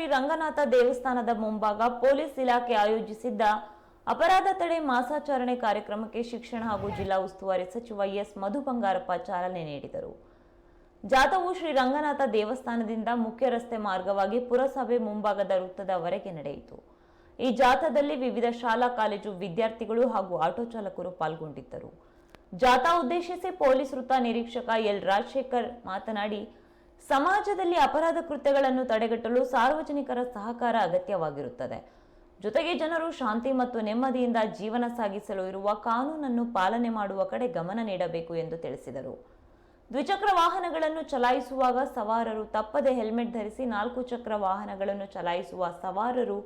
ಶ್ರೀ ರಂಗನಾಥ ದೇವಸ್ಥಾನದ ಮುಂಭಾಗ ಪೊಲೀಸ್ ಇಲಾಖೆ ಆಯೋಜಿಸಿದ್ದ ಅಪರಾಧ ತಡೆ ಮಾಸಾಚರಣೆ ಕಾರ್ಯಕ್ರಮಕ್ಕೆ ಶಿಕ್ಷಣ ಹಾಗೂ ಜಿಲ್ಲಾ ಉಸ್ತುವಾರಿ ಸಚಿವ ಎಸ್ ಮಧು ಬಂಗಾರಪ್ಪ ಚಾಲನೆ ನೀಡಿದರು. ಜಾಥಾವು ಶ್ರೀ ರಂಗನಾಥ ದೇವಸ್ಥಾನದಿಂದ ಮುಖ್ಯ ರಸ್ತೆ ಮಾರ್ಗವಾಗಿ ಪುರಸಭೆ ಮುಂಭಾಗದ ವೃತ್ತದವರೆಗೆ ನಡೆಯಿತು. ಈ ಜಾಥಾದಲ್ಲಿ ವಿವಿಧ ಶಾಲಾ, ಕಾಲೇಜು ವಿದ್ಯಾರ್ಥಿಗಳು ಹಾಗೂ ಆಟೋ ಚಾಲಕರು ಪಾಲ್ಗೊಂಡಿದ್ದರು. ಜಾಥಾ ಉದ್ದೇಶಿಸಿ ಪೊಲೀಸ್ ವೃತ್ತ ನಿರೀಕ್ಷಕ ಎಲ್ ರಾಜಶೇಖರ್ ಮಾತನಾಡಿ ಸಮಾಜದಲ್ಲಿ ಅಪರಾಧ ಕೃತ್ಯಗಳನ್ನು ತಡೆಗಟ್ಟಲು ಸಾರ್ವಜನಿಕರ ಸಹಕಾರ ಅಗತ್ಯವಾಗಿರುತ್ತದೆ. ಜೊತೆಗೆ ಜನರು ಶಾಂತಿ ಮತ್ತು ನೆಮ್ಮದಿಯಿಂದ ಜೀವನ ಸಾಗಿಸಲು ಇರುವ ಕಾನೂನನ್ನು ಪಾಲನೆ ಮಾಡುವ ಕಡೆ ಗಮನ ನೀಡಬೇಕು ಎಂದು ತಿಳಿಸಿದರು. ದ್ವಿಚಕ್ರ ವಾಹನಗಳನ್ನು ಚಲಾಯಿಸುವಾಗ ಸವಾರರು ತಪ್ಪದೆ ಹೆಲ್ಮೆಟ್ ಧರಿಸಿ ನಾಲ್ಕು ಚಕ್ರ ವಾಹನಗಳನ್ನು ಚಲಾಯಿಸುವ ಸವಾರರು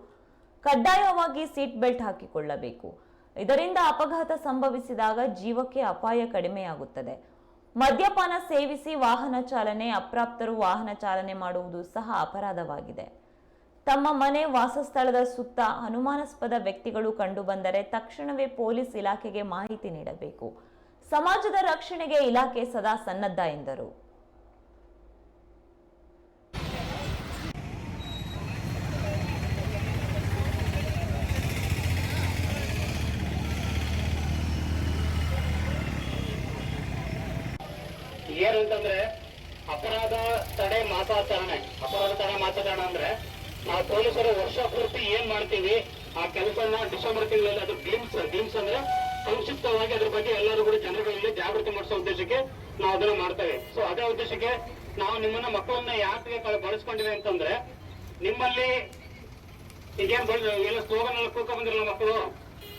ಕಡ್ಡಾಯವಾಗಿ ಸೀಟ್ ಬೆಲ್ಟ್ ಹಾಕಿಕೊಳ್ಳಬೇಕು. ಇದರಿಂದ ಅಪಘಾತ ಸಂಭವಿಸಿದಾಗ ಜೀವಕ್ಕೆ ಅಪಾಯ ಕಡಿಮೆಯಾಗುತ್ತದೆ. ಮದ್ಯಪಾನ ಸೇವಿಸಿ ವಾಹನ ಚಾಲನೆ, ಅಪ್ರಾಪ್ತರು ವಾಹನ ಚಾಲನೆ ಮಾಡುವುದು ಸಹ ಅಪರಾಧವಾಗಿದೆ. ತಮ್ಮ ಮನೆ, ವಾಸಸ್ಥಳದ ಸುತ್ತ ಅನುಮಾನಾಸ್ಪದ ವ್ಯಕ್ತಿಗಳು ಕಂಡುಬಂದರೆ ತಕ್ಷಣವೇ ಪೊಲೀಸ್ ಇಲಾಖೆಗೆ ಮಾಹಿತಿ ನೀಡಬೇಕು. ಸಮಾಜದ ರಕ್ಷಣೆಗೆ ಇಲಾಖೆ ಸದಾ ಸನ್ನದ್ಧ ಎಂದರು. ಏನಂತಂದ್ರೆ ಅಪರಾಧ ತಡೆ ಮಾಸಾಚರಣೆ. ಅಪರಾಧ ತಡೆ ಮಾಸಾಚರಣೆ ಅಂದ್ರೆ, ನಾವು ಪೊಲೀಸರು ವರ್ಷ ಪೂರ್ತಿ ಏನ್ ಮಾಡ್ತೀವಿ, ಆ ಕೆಲಸನ ಡಿಸೆಂಬರ್ ತಿಂಗಳಲ್ಲಿ ಅದು ಗ್ಲಿಮ್ಸ್ ಗ್ಲಿಮ್ಸ್ ಅಂದ್ರೆ ಸಂಕ್ಷಿಪ್ತವಾಗಿ ಅದ್ರ ಬಗ್ಗೆ ಎಲ್ಲರೂ ಕೂಡ ಜನಗಳಲ್ಲಿ ಜಾಗೃತಿ ಮಾಡಿಸೋ ಉದ್ದೇಶಕ್ಕೆ ನಾವು ಅದನ್ನ ಮಾಡ್ತೇವೆ. ಸೊ ಅದೇ ಉದ್ದೇಶಕ್ಕೆ ನಾವು ನಿಮ್ಮನ್ನ ಮಕ್ಕಳನ್ನ ಯಾಕೆ ಬಳಸ್ಕೊಂಡಿವೆ ಅಂತಂದ್ರೆ, ನಿಮ್ಮಲ್ಲಿ ಈಗೇನ್ ಎಲ್ಲ ಸ್ಲೋಗನ್ ಎಲ್ಲ ಕೂಕ ಬಂದಿರಲ್ಲ ಮಕ್ಕಳು,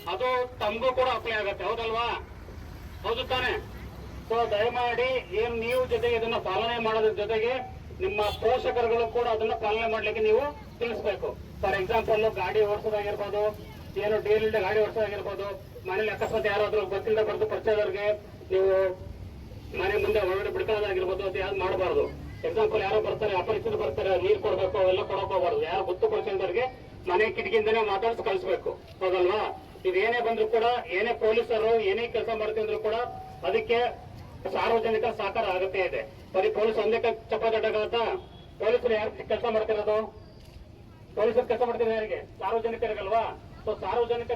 ಅದು ತಮಗೂ ಕೂಡ ಅಪ್ಲೈ ಆಗತ್ತೆ. ಹೌದಲ್ವಾ? ಹೌದು ತಾನೆ. ಸೊ ದಯಮಾಡಿ ಏನ್ ನೀವು ಜೊತೆಗೆ ಇದನ್ನ ಪಾಲನೆ ಮಾಡೋದ್ರ ಜೊತೆಗೆ ನಿಮ್ಮ ಪೋಷಕರುಗಳು ಕೂಡ ಅದನ್ನ ಪಾಲನೆ ಮಾಡ್ಲಿಕ್ಕೆ ನೀವು ತಿಳಿಸ್ಬೇಕು. ಫಾರ್ ಎಕ್ಸಾಂಪಲ್ ಗಾಡಿ ಓಡಿಸೋದಾಗಿರ್ಬೋದು, ಏನು ಡೈಲಿ ಗಾಡಿ ಓಡಿಸೋದಾಗಿರ್ಬೋದು, ಮನೇಲಿ ಅಕಸ್ಮಾತ್ ಯಾರಾದ್ರೂ ಗೊತ್ತಿಲ್ಲದೆ ಬರ್ದು ಪರಿಚಯದವ್ರಿಗೆ ನೀವು ಮನೆ ಮುಂದೆ ಒಳಗಡೆ ಬಿಡ್ಕೊಳ್ಳೋದಾಗಿರ್ಬೋದು ಅದು ಯಾವ್ದು ಮಾಡಬಾರ್ದು. ಎಕ್ಸಾಂಪಲ್ ಯಾರೋ ಬರ್ತಾರೆ, ಅಪರಿಚಿತರು ಬರ್ತಾರೆ, ನೀರ್ ಕೊಡ್ಬೇಕು, ಅವೆಲ್ಲ ಕೊಡಕ್ ಹೋಗ್ಬಾರ್ದು. ಯಾರು ಗೊತ್ತು ಪರಿಚಯದವ್ರಿಗೆ ಮನೆ ಕಿಟಕಿಯಿಂದನೇ ಮಾತಾಡ್ಸಿ ಕಳಿಸ್ಬೇಕು. ಹೌದಲ್ವಾ? ಇದೇನೇ ಬಂದ್ರು ಕೂಡ, ಏನೇ ಪೊಲೀಸರು, ಏನೇ ಕೆಲಸ ಮಾಡ್ತಿದ್ರು ಕೂಡ ಅದಕ್ಕೆ ಸಾರ್ವಜನಿಕ ಸಹಕಾರ ಅಗತ್ಯ ಇದೆ. ಬರೀ ಪೊಲೀಸ್ ಒಂದೇ ಚಪ್ಪದಡ್ಡಗಳತ್ತ ಪೊಲೀಸರು ಯಾರು ಕೆಲಸ ಮಾಡ್ತಿರೋದು? ಪೊಲೀಸರು ಕೆಲಸ ಮಾಡ್ತಿರೋ ಯಾರಿಗೆ? ಸಾರ್ವಜನಿಕರಿಗಲ್ವಾ? ಸೊ ಸಾರ್ವಜನಿಕರಿಗೆ